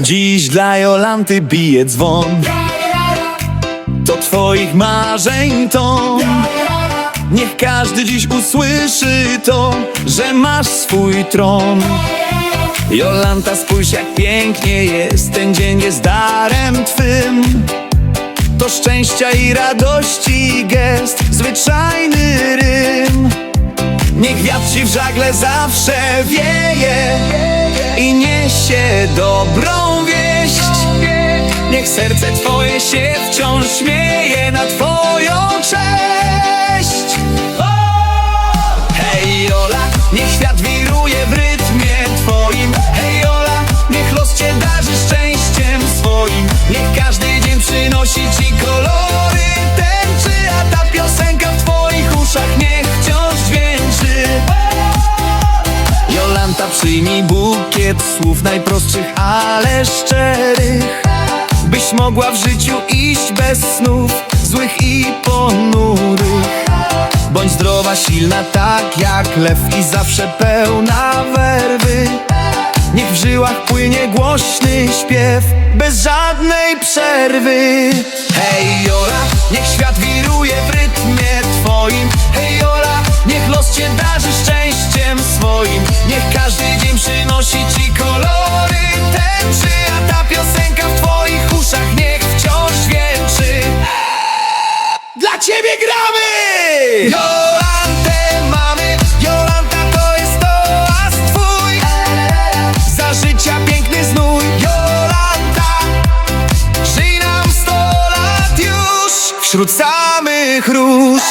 Dziś dla Jolanty bije dzwon. To twoich marzeń to. Niech każdy dziś usłyszy to Że masz swój tron. Jolanta spójrz jak pięknie jest. Ten dzień jest darem twym. To szczęścia i radości gest. Zwyczajny rym. Niech wiatr ci w żagle zawsze wieje I niesie Niech się wciąż śmieje na twoją cześć. Hej Jola, niech świat wiruje w rytmie twoim. Hej Jola, niech los cię darzy szczęściem swoim. Niech każdy dzień przynosi ci kolory. Tęczy A ta piosenka w twoich uszach niech wciąż dźwięczy. Jolanta przyjmij bukiet słów najprostszych, ale szczerych Mogła w życiu iść bez snów złych i ponurych. Bądź zdrowa, silna tak jak lew i zawsze pełna werwy. Niech w żyłach płynie głośny śpiew bez żadnej przerwy. Hej Jola, niech świat Dla Ciebie gramy! Jolantę mamy, Jolanta to jest toast twój. Za życia piękny znój. Jolanta Żyj nam sto lat już Wśród samych róż.